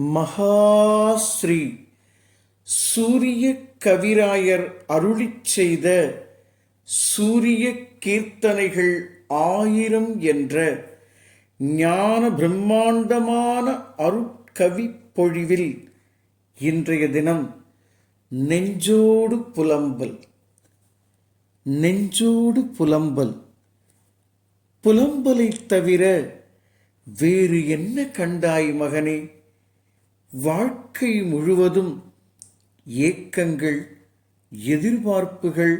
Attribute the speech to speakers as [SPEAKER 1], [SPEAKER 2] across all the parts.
[SPEAKER 1] மகாஸ்ரீ. சூரிய கவிராயர் அருளிச் செய்த சூரிய கீர்த்தனைகள் ஆயிரம் என்ற ஞான பிரம்மாண்டமான அருட்கவி பொழிவில் இன்றைய தினம் நெஞ்சோடு புலம்பல். நெஞ்சோடு புலம்பல். புலம்பலைத் தவிர வேறு என்ன கண்டாய் மகனே? வாழ்க்கை முழுவதும் ஏக்கங்கள் எதிர்பார்ப்புகள்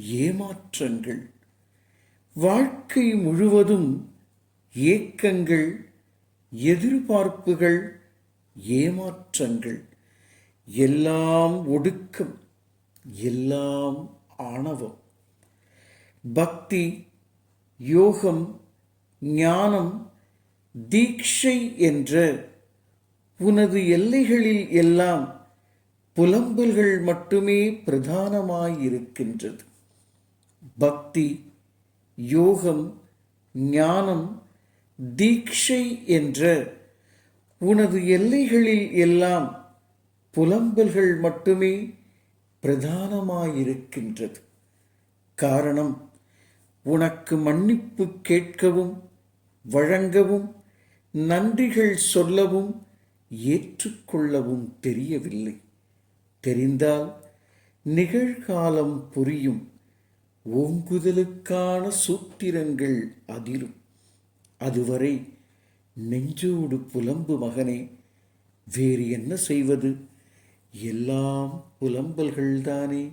[SPEAKER 1] ஏமாற்றங்கள். வாழ்க்கை முழுவதும் ஏக்கங்கள் எதிர்பார்ப்புகள் ஏமாற்றங்கள். எல்லாம் ஒடுக்கம் எல்லாம் ஆணவம். பக்தி யோகம் ஞானம் தீட்சை என்ற உனது எல்லைகளில் எல்லாம் புலம்பல்கள் மட்டுமே பிரதானமாயிருக்கின்றது. பக்தி யோகம் ஞானம் தீட்சை என்ற உனது எல்லைகளில் எல்லாம் புலம்பல்கள் மட்டுமே பிரதானமாயிருக்கின்றது. காரணம் உனக்கு மன்னிப்பு கேட்கவும் வழங்கவும் நன்றிகள் சொல்லவும் ஏற்றுக்கொள்ளவும் தெரியவில்லை. தெரிந்தால் நிகழ்காலம் புரியும். ஓங்குதலுக்கான சூத்திரங்கள் அதிரும். அதுவரை நெஞ்சோடு புலம்பு மகனே வேறு என்ன செய்வது? எல்லாம் புலம்பல்கள்தானே.